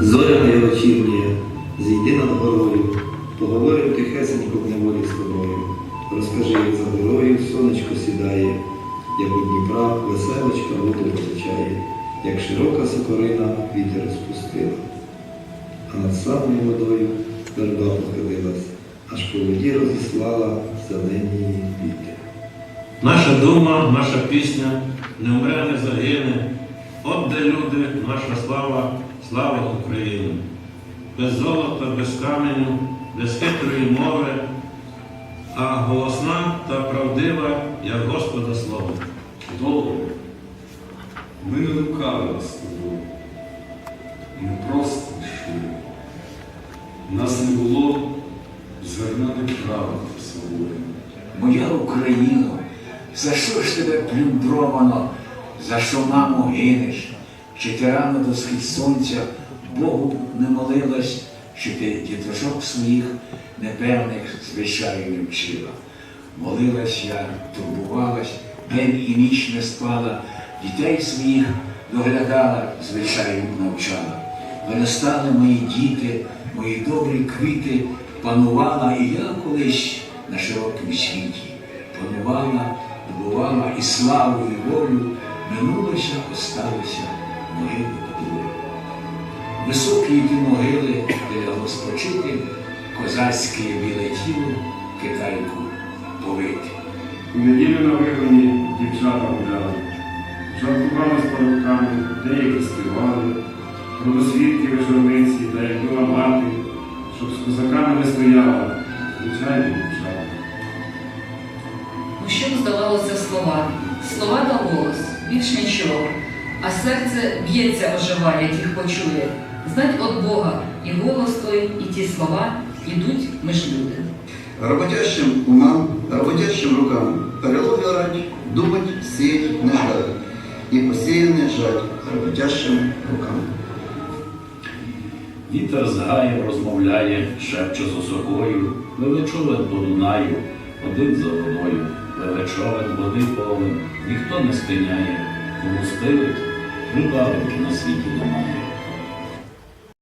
вечірнє, зійди над горою, поговорим тихесенько в неволі з тобою. Розкажи, як за горою сонечко сідає, як у Дніпра веселочка воду позичає, як широка сокорина вітер розпустила. А над самою водою верба похилилась, аж по воді розіслала зелені її. Наша дума, наша пісня не вмре, не загине. От де люди, наша слава, слава України. Без золота, без каменю, без хитрої мови, а голосна та правдива, як Господа слово. Добре. Ми не лукавили з тобою. Ми просто йшли. Нас не було зерна неправди в свободі. Моя Україно, за що ж тебе плюндровано, за що, мамо, гинеш? Чи ти рано до схід сонця Богу не молилась, що ти діточок своїх непевних звичаїв не вчила? Молилась я, турбувалась, день і ніч не спала, дітей своїх доглядала, звичаїв навчала. Виростали мої діти, мої добрі квіти, панувала і я колись на широкому світі. Панувала, добувала і славу, і волю, минулося, осталося могили подолу. Високі ті могили, де лягло спочити, козацьке біле тіло, китайку повити. У неділю на вигоні дівчата гуляли, жартували з парубками, деякі співали, про досвідки вечорниці, та як була мати, щоб з козаками не стояла, звичайно дівчата. Що здавалося слова? Слова та голос, більш нічого. А серце б'ється оживає, як їх почує. Знать от Бога і голос той, і ті слова ідуть між люди. Работящим умам, работящим рукам перелоги орать, думать, сеять, не ждать. І посіяне жать работящим рукам. Вітер з гаєм розмовляє, шепче з осокою, пливе човен по один за водою, пливе води повен, ніхто не спиняє, кому спилить, рибалки на світі немає.